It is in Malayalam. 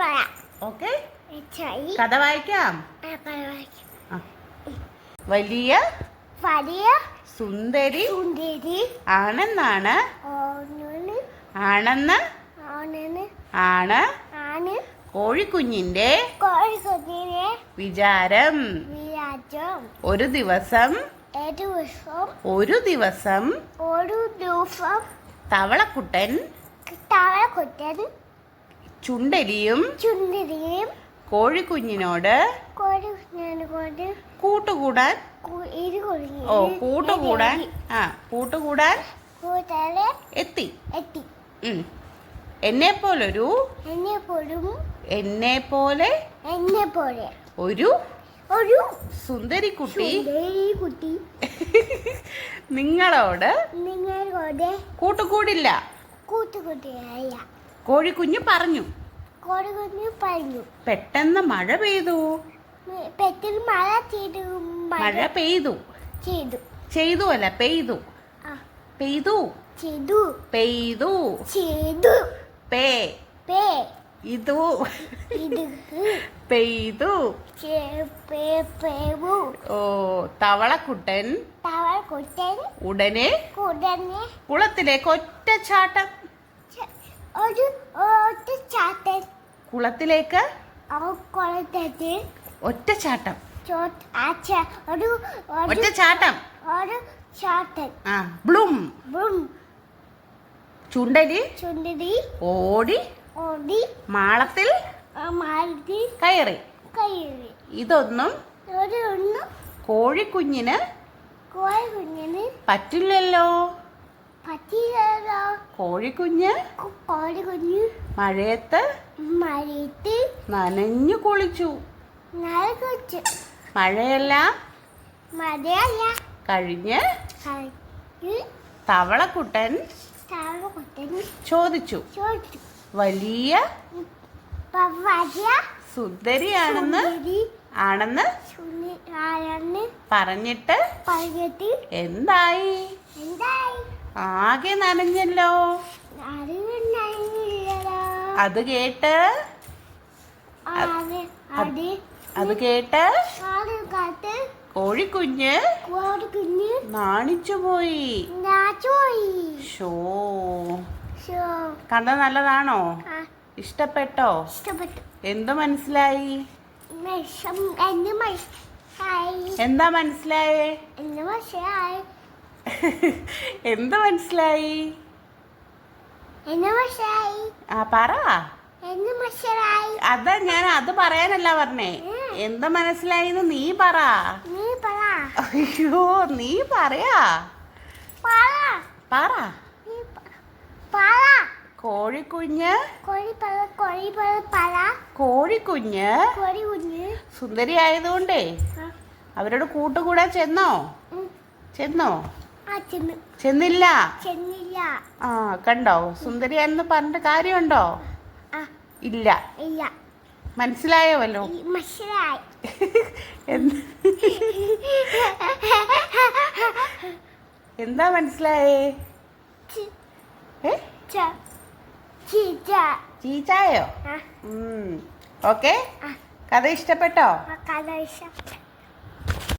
പറയാം ഓക്കെ. കഥ വായിക്കാം. വലിയ വലിയ സുന്ദരി സുന്ദരി. ആണെന്നാണ്. ആണെന്ന്. ആണ്. ആണ്. കോഴിക്കുഞ്ഞിന്റെ കോഴിക്കുഞ്ഞിനെ വിചാരം. ഒരു ദിവസം. ഒരു ദിവസം. ഒരു ദിവസം. തവളക്കുട്ടൻ തവളക്കുട്ടൻ ചുണ്ടലിയും ചുണ്ടരിയും കോഴിക്കുഞ്ഞിനോട് കോഴിക്കുഞ്ഞിനോട് കൂട്ടുകൂടാൻ ഓ കൂട്ടുകൂടാൻ ആ കൂട്ടുകൂടാൻ എത്തി. എത്തി. എന്നെ പോലൊരു എന്നെ പോലും എന്നെ പോലെ എന്നെ പോലെ ഒരു ഒരു സുന്ദരി കുട്ടി കുട്ടി നിങ്ങളോട് നിങ്ങളോട് കൂട്ടുകൂടില്ല. കൂട്ടുകുട്ടിയായ കോഴിക്കുഞ്ഞ് പറഞ്ഞു. കോഴിക്കുഞ്ഞ് പറഞ്ഞു. പെട്ടെന്ന് മഴ പെയ്തു. പെട്ടെന്ന് മഴ ചെയ്തു മഴ പെയ്തു. ചെയ്തു. ചെയ്തു അല്ല പെയ്തു. പെയ്തു. ചെയ്തു. പെയ്തു. ചെയ്തു. പേ. പേ. ഇതു. ഇത്. പെയ്തു. ഓ തവളക്കുട്ടൻ തവളക്കുട്ടൻ ഉടനെ ഉടനെ കുളത്തിലേക്ക് ഒറ്റ ഒരു ഒറ്റ ചാട്ടൻ കുളത്തിലേക്ക്? കുളത്തിൽ ഒറ്റ ചാട്ടം. ഒരു ഒറ്റ ഒരു ചാട്ടം. ഒരു ചാട്ടൻ ആ ബ്ലൂം. ബും ചുണ്ടലി ചുണ്ടരി ഓടി. ഓടി. മാളത്തിൽ. മാളത്തിൽ കയറി. കയറി. ഇതൊന്നും ഒരു ഒന്ന് കോഴിക്കുഞ്ഞിന് കോഴി കുഞ്ഞിന് പറ്റില്ലല്ലോ. പറ്റിയല്ലോ കോഴിക്കുഞ്ഞ്. മഴയത്ത്? മഴയത്ത്. നനഞ്ഞു കുളിച്ചു. മഴയല്ല മഴയെല്ലാം? മഴയല്ല. കഴിഞ്ഞ്? തവളക്കുട്ടൻ? തവളക്കുട്ടൻ. ചോദിച്ചു. വലിയ? വലിയ? സുന്ദരിയാണെന്ന്? സുന്ദരി. ആണെന്ന്? പറഞ്ഞിട്ട്? പറഞ്ഞിട്ട്? എന്തായി? എന്തായി? ആകെ നനഞ്ഞല്ലോ. അത് കേട്ട്? അത് കേട്ട്? കോഴിക്കുഞ്ഞ് നാണിച്ചു പോയി. ഷോ. കഥ നല്ലതാണോ? ഇഷ്ടപ്പെട്ടോ? എന്ത് മനസ്സിലായി? എന്താ മനസ്സിലായി? എന്ത് മനസ്സിലായി? മനസ്സിലായി. ആ പറ. മനസ്സിലായി. അതാ ഞാൻ അത് പറയാനല്ല പറഞ്ഞേ. എന്ത് മനസ്സിലായിന്ന് നീ പറ. നീ പറ. അയ്യോ നീ പറയാ. പറ. കോഴിക്കുഞ്ഞ്. കോഴിക്കുഞ്ഞ്. കോഴി കുഞ്ഞ്. സുന്ദരി ആയതുകൊണ്ടേ. അവരോട് കൂട്ടുകൂടാ ചെന്നോ? ചെന്ന്? ചെന്നില്ല? ചെന്നില്ല. ആ കണ്ടോ? സുന്ദരിയാണെന്ന് പറഞ്ഞിട്ട് കാര്യമുണ്ടോ? ഇല്ല. ഇല്ല. മനസ്സിലായോ വല്ലോ മനസ്സിലായി. എന്ത്- മനസ്സിലായേ? ചീച്ചായോ? ഓക്കെ. കഥ ഇഷ്ടപ്പെട്ടോ? കഥ ഇഷ്ടം